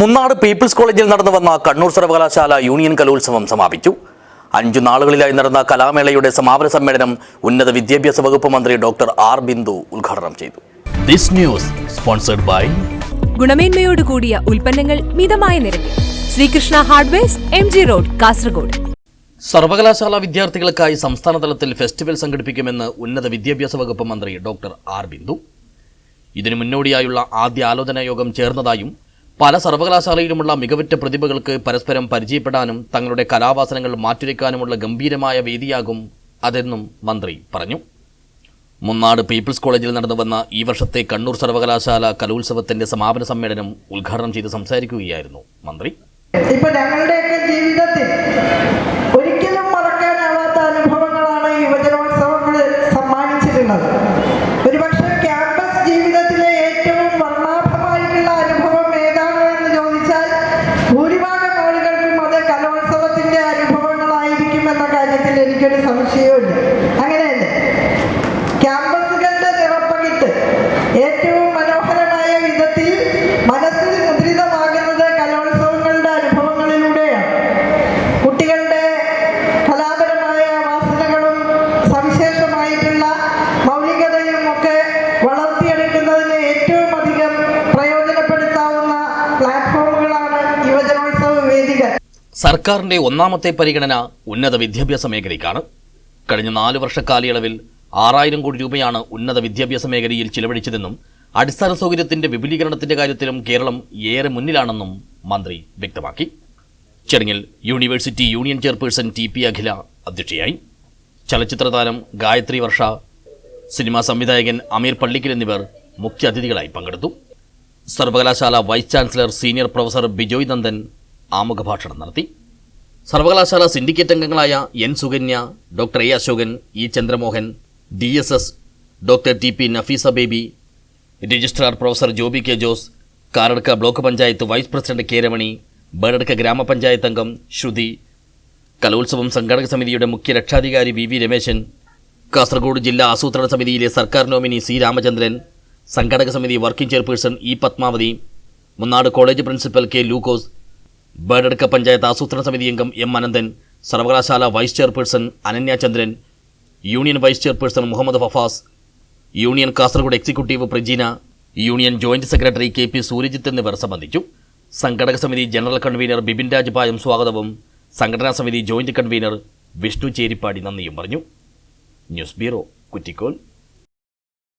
Munnad people's കോളേജിൽ നടന്നു വന്ന കണ്ണൂർ സർവകലാശാല യൂണിയൻ കലോത്സവം സമാപിച്ചു. അഞ്ചു നാളുകളിലായി നടന്ന കലാമേളയുടെ സമാപന സമ്മേളനം ഉന്നത വിദ്യാഭ്യാസ വകുപ്പ് മന്ത്രി ഡോക്ടർ ആർ ബിന്ദു ഉദ്ഘാടനം ചെയ്തു. ദിസ് ന്യൂസ് സ്പോൺസർഡ് ബൈ ഗുണമേന്മയോട് കൂടിയ ഉൽപ്പന്നങ്ങൾ മിതമായ നിരക്കിൽ. Sreekrishna hardwares M G road Kasaragod. സർവകലാശാല വിദ്യാർത്ഥികൾക്കായി സംസ്ഥാന തലത്തിൽ ഫെസ്റ്റിവൽ സംഘടിപ്പിക്കുമെന്ന് ഉന്നത വിദ്യാഭ്യാസ വകുപ്പ് മന്ത്രി ഡോക്ടർ ആർ ബിന്ദു. ഇതിനു മുന്നോടിയായുള്ള ആദ്യ ആലോചനാ യോഗം ചേർന്നതായും പല സർവകലാശാലയിലുമുള്ള മികവുറ്റ പ്രതിഭകൾക്ക് പരസ്പരം പരിചയപ്പെടാനും തങ്ങളുടെ കലാവാസനകൾ മാറ്റുരയ്ക്കാനുമുള്ള ഗംഭീരമായ വേദിയാകും അതെന്നും മന്ത്രി പറഞ്ഞു. മുന്നാട് പീപ്പിൾസ് കോളേജിൽ നടന്നുവന്ന ഈ വർഷത്തെ കണ്ണൂർ സർവകലാശാല കലോത്സവത്തിന്റെ സമാപന സമ്മേളനം ഉദ്ഘാടനം ചെയ്ത് സംസാരിക്കുകയായിരുന്നു മന്ത്രി. ഞങ്ങളുടെയൊക്കെ ജീവിതത്തിൽ ഒരിക്കലും മറക്കാനാവാത്ത അനുഭവങ്ങളാണ് യുവജനോത്സവങ്ങൾ സമ്മാനിച്ചിട്ടുള്ളത്. കാര്യത്തിൽ എനിക്കൊരു സംശയവുമില്ല അങ്ങനെയല്ലേ ക്യാമ്പസുകളുടെ നിറപ്പകിട്ട് ഏറ്റവും മനോഹരമായ വിധത്തിൽ മനസ്സിൽ മുദ്രിതമാകുന്നത് കലോത്സവങ്ങളുടെ അനുഭവങ്ങളിലൂടെയാണ്. കുട്ടികളുടെ കലാപരമായ വാസനകളും സവിശേഷമായിട്ടുള്ള സർക്കാരിന്റെ ഒന്നാമത്തെ പരിഗണന ഉന്നത വിദ്യാഭ്യാസ മേഖലയ്ക്കാണ്. കഴിഞ്ഞ നാല് വർഷ കാലയളവിൽ ആറായിരം കോടി രൂപയാണ് ഉന്നത വിദ്യാഭ്യാസ മേഖലയിൽ ചിലവഴിച്ചതെന്നും അടിസ്ഥാന സൗകര്യത്തിന്റെ വിപുലീകരണത്തിന്റെ കാര്യത്തിലും കേരളം ഏറെ മുന്നിലാണെന്നും മന്ത്രി വ്യക്തമാക്കി. ചടങ്ങിൽ university union chairperson T P Akhila അധ്യക്ഷയായി. ചലച്ചിത്ര താരം ഗായത്രി വർഷ സിനിമാ സംവിധായകൻ അമീർ പള്ളിക്കൽ എന്നിവർ മുഖ്യാതിഥികളായി പങ്കെടുത്തു. സർവകലാശാല vice chancellor senior professor Bijoy Nandan ആമുഖ ഭാഷണം നടത്തി. സർവകലാശാല സിൻഡിക്കേറ്റ് അംഗങ്ങളായ N Sukanya doctor A Ashokan E Chandramohan D S S doctor T P Nafeesa Baby registrar professor Joby K Jose Karadka block panchayat vice president K Ramani ഗ്രാമപഞ്ചായത്ത് അംഗം ശ്രുതി കലോത്സവം സംഘാടക സമിതിയുടെ മുഖ്യ രക്ഷാധികാരി വി വി രമേശൻ കാസർഗോഡ് ജില്ലാ ആസൂത്രണ സമിതിയിലെ സർക്കാർ നോമിനി സി രാമചന്ദ്രൻ സംഘാടക സമിതി working chairperson E Padmavathi Munnad college principal K Lukose Bedadukka panchayat ആസൂത്രണ സമിതി അംഗം എം അനന്തൻ സർവകലാശാല vice chairperson Ananya Chandran union vice chairperson Muhammad Fafas union Kasaragod executive Prajeena union joint secretary K P Suryajith എന്നിവർ സംബന്ധിച്ചു. സംഘടക സമിതി general convener Bipin രാജ്പായം സ്വാഗതവും. സംഘടനാ സമിതി ജോയിന്റ് കൺവീനർ വിഷ്ണു ചേരിപ്പാടി നന്ദിയും പറഞ്ഞു. News bureau Kuttikol